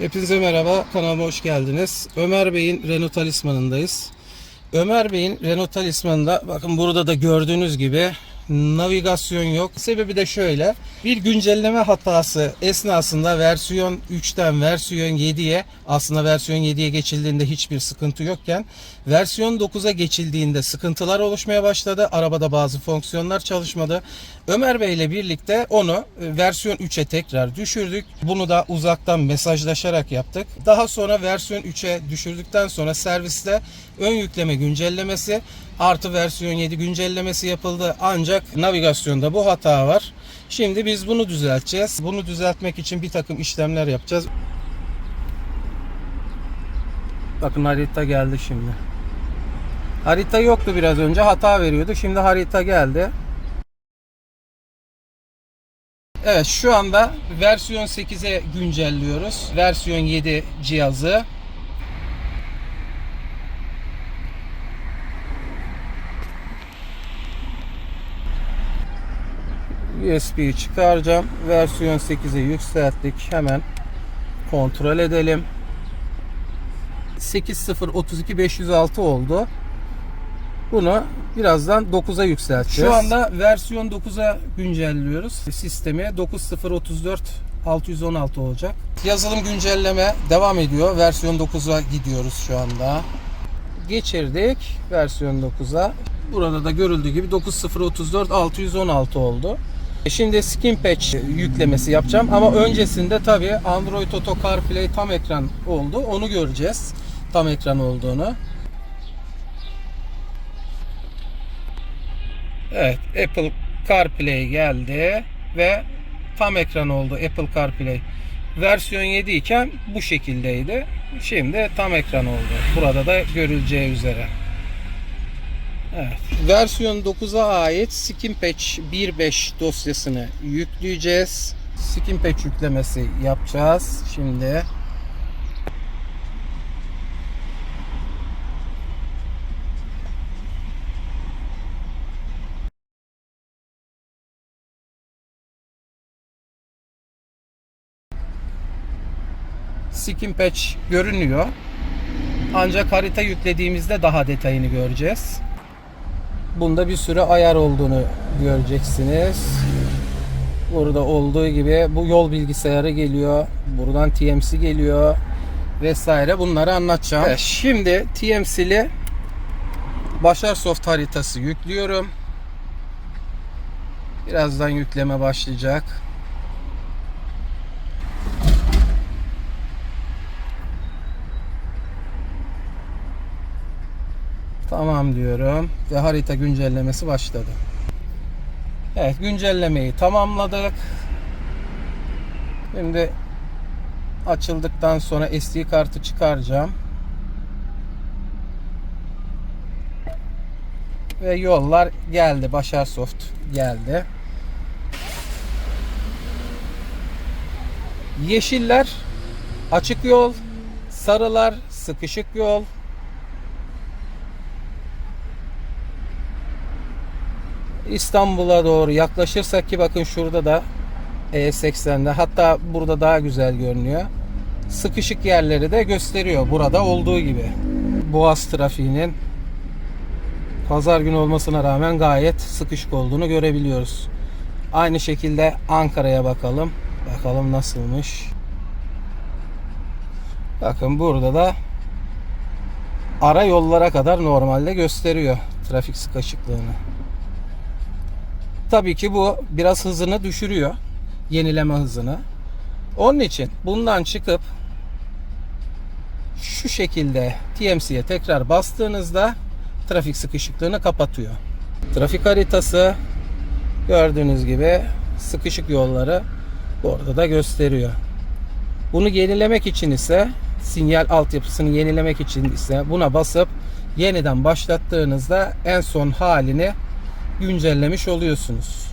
Hepinize merhaba, kanalıma hoş geldiniz. Ömer Bey'in Renault Talisman'ındayız. Ömer Bey'in Renault Talisman'ında bakın burada da gördüğünüz gibi navigasyon yok. Sebebi de şöyle. Bir güncelleme hatası esnasında versiyon 3'ten versiyon 7'ye aslında versiyon 7'ye geçildiğinde hiçbir sıkıntı yokken versiyon 9'a geçildiğinde sıkıntılar oluşmaya başladı. Arabada bazı fonksiyonlar çalışmadı. Ömer Bey ile birlikte onu e, versiyon 3'e tekrar düşürdük. Bunu da uzaktan mesajlaşarak yaptık. Daha sonra versiyon 3'e düşürdükten sonra serviste ön yükleme güncellemesi artı versiyon 7 güncellemesi yapıldı. Ancak navigasyonda bu hata var. Şimdi biz bunu düzelteceğiz. Bunu düzeltmek için bir takım işlemler yapacağız. Bakın harita geldi şimdi. Harita yoktu biraz önce hata veriyordu. Şimdi harita geldi. Evet şu anda versiyon 8'e güncelliyoruz. Versiyon 7 cihazı. USB'yi çıkaracağım. Versiyon 8'e yükselttik. Hemen kontrol edelim. 8032506 oldu. Bunu birazdan 9'a yükselteceğiz. Şu anda versiyon 9'a güncelliyoruz. Sistemi 9034 616 olacak. Yazılım güncelleme devam ediyor. Versiyon 9'a gidiyoruz şu anda. Geçirdik versiyon 9'a. Burada da görüldüğü gibi 9034 616 oldu. E Şimdi skin patch yüklemesi yapacağım ama öncesinde tabii Android Auto CarPlay tam ekran oldu. Onu göreceğiz. Tam ekran olduğunu. Evet, Apple CarPlay geldi ve tam ekran oldu Apple CarPlay. Versiyon 7 iken bu şekildeydi. Şimdi tam ekran oldu. Burada da görüleceği üzere. Evet. Versiyon 9'a ait Skin Patch 1.5 dosyasını yükleyeceğiz. Skin Patch yüklemesi yapacağız. Şimdi Skin Patch görünüyor. Ancak harita yüklediğimizde daha detayını göreceğiz. Bunda bir sürü ayar olduğunu göreceksiniz. Burada olduğu gibi bu yol bilgisayarı geliyor. Buradan TMC geliyor vesaire bunları anlatacağım. Evet, şimdi TMC'li Başar Soft haritası yüklüyorum. Birazdan yükleme başlayacak. Tamam diyorum ve harita güncellemesi başladı. Evet güncellemeyi tamamladık. Şimdi açıldıktan sonra SD kartı çıkaracağım. Ve yollar geldi. Başar Soft geldi. Yeşiller açık yol, sarılar sıkışık yol, İstanbul'a doğru yaklaşırsak ki bakın şurada da E80'de hatta burada daha güzel görünüyor. Sıkışık yerleri de gösteriyor burada olduğu gibi. Boğaz trafiğinin pazar günü olmasına rağmen gayet sıkışık olduğunu görebiliyoruz. Aynı şekilde Ankara'ya bakalım. Bakalım nasılmış. Bakın burada da ara yollara kadar normalde gösteriyor trafik sıkışıklığını. Tabii ki bu biraz hızını düşürüyor. Yenileme hızını. Onun için bundan çıkıp şu şekilde TMC'ye tekrar bastığınızda trafik sıkışıklığını kapatıyor. Trafik haritası gördüğünüz gibi sıkışık yolları orada da gösteriyor. Bunu yenilemek için ise sinyal altyapısını yenilemek için ise buna basıp yeniden başlattığınızda en son halini güncellemiş oluyorsunuz.